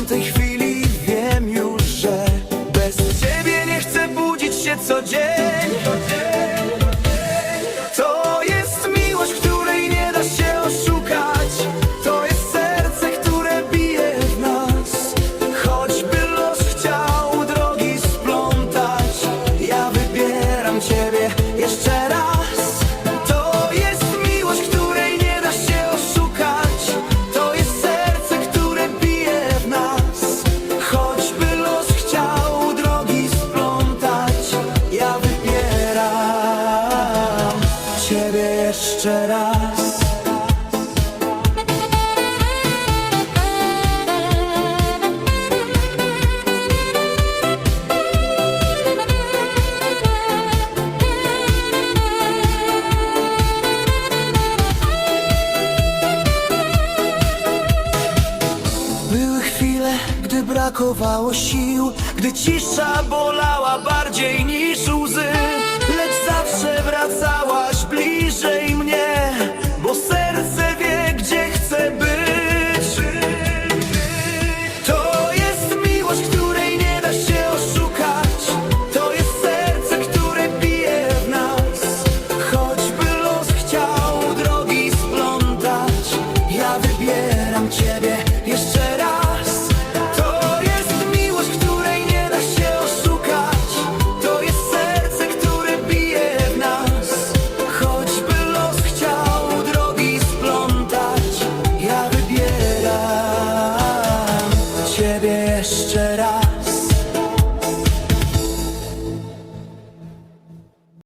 tamtej chwili wiem już, że bez ciebie nie chcę budzić się codziennie. Ciebie jeszcze raz. Były chwile, gdy brakowało sił Gdy cisza bolała bardziej niż łzy. kocham Ciebie jeszcze raz. To jest miłość, której nie da się oszukać. To jest serce, które bije w nas. Choćby los chciał drogi splątać Ja wybieram Ciebie jeszcze